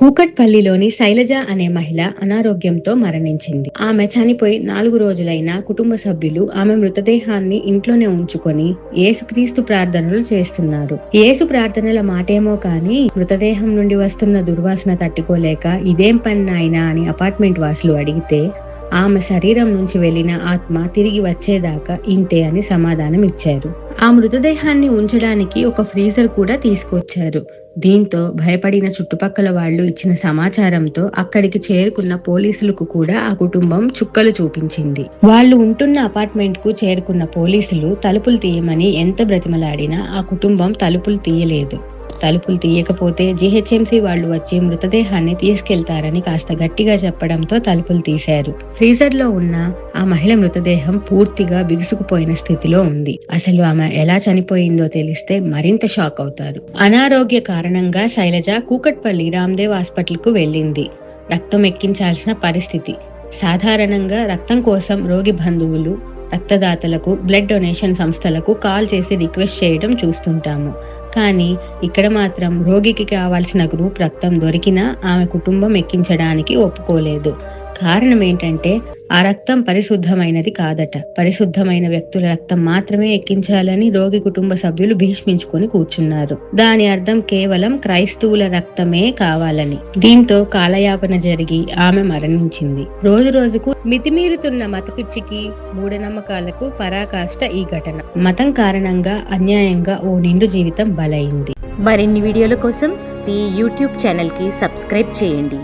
కూకట్పల్లిలోని శైలజ అనే మహిళ అనారోగ్యంతో మరణించింది. ఆమె చనిపోయి నాలుగు రోజులైనా కుటుంబ సభ్యులు ఆమె మృతదేహాన్ని ఇంట్లోనే ఉంచుకొని యేసుక్రీస్తు ప్రార్థనలు చేస్తున్నారు. యేసు ప్రార్థనల మాటేమో కానీ మృతదేహం నుండి వస్తున్న దుర్వాసన తట్టుకోలేక ఇదేం పని నాయనా అని అపార్ట్మెంట్ వాసులు అడిగితే ఆమె శరీరం నుంచి వెళ్ళిన ఆత్మ తిరిగి వచ్చేదాకా ఇంతే అని సమాధానం ఇచ్చారు ఆ మృతదేహాన్ని ఉంచడానికి ఒక ఫ్రీజర్ కూడా తీసుకొచ్చారు. దీంతో భయపడిన చుట్టుపక్కల వాళ్ళు ఇచ్చిన సమాచారంతో అక్కడికి చేరుకున్న పోలీసులకు కూడా ఆ కుటుంబం చుక్కలు చూపించింది. వాళ్ళు ఉంటున్న అపార్ట్మెంట్కు చేరుకున్న పోలీసులు తలుపులు తీయమని ఎంత బ్రతిమలాడినా ఆ కుటుంబం తలుపులు తీయలేదు. తలుపులు తీయకపోతే జీహెచ్ఎంసీ వాళ్ళు వచ్చి మృతదేహాన్ని తీసుకెళ్తారని కాస్త గట్టిగా చెప్పడంతో తలుపులు తీశారు. ఫ్రీజర్లో ఉన్న ఆ మహిళ మృతదేహం పూర్తిగా బిగుసుకుపోయిన స్థితిలో ఉంది. అసలు ఆమె ఎలా చనిపోయిందో తెలిస్తే మరింత షాక్ అవుతారు. అనారోగ్య కారణంగా శైలజ కూకట్పల్లి రామ్దేవ్ హాస్పిటల్కు వెళ్ళింది. రక్తం ఎక్కించాల్సిన పరిస్థితి. సాధారణంగా రక్తం కోసం రోగి బంధువులు రక్తదాతలకు బ్లడ్ డొనేషన్ సంస్థలకు కాల్ చేసి రిక్వెస్ట్ చేయడం చూస్తుంటాము. కానీ ఇక్కడ మాత్రం రోగికి కావాల్సిన గ్రూప్ రక్తం దొరికినా ఆమె కుటుంబం ఎక్కించడానికి ఒప్పుకోలేదు. కారణం ఏంటంటే ఆ రక్తం పరిశుద్ధమైనది కాదట. పరిశుద్ధమైన వ్యక్తుల రక్తం మాత్రమే ఎక్కించాలని రోగి కుటుంబ సభ్యులు భీష్మించుకొని కూర్చున్నారు. దాని అర్థం కేవలం క్రైస్తవుల రక్తమే కావాలని. దీంతో కాలయాపన జరిగి ఆమె మరణించింది. రోజు రోజుకు మితిమీరుతున్న మతపిచ్చికి మూఢనమ్మకాలకు పరాకాష్ట ఈ ఘటన. మతం కారణంగా అన్యాయంగా ఓ నిండు జీవితం బలైంది. మరిన్ని వీడియోల కోసం ఈ యూట్యూబ్ ఛానల్కి సబ్స్క్రైబ్ చేయండి.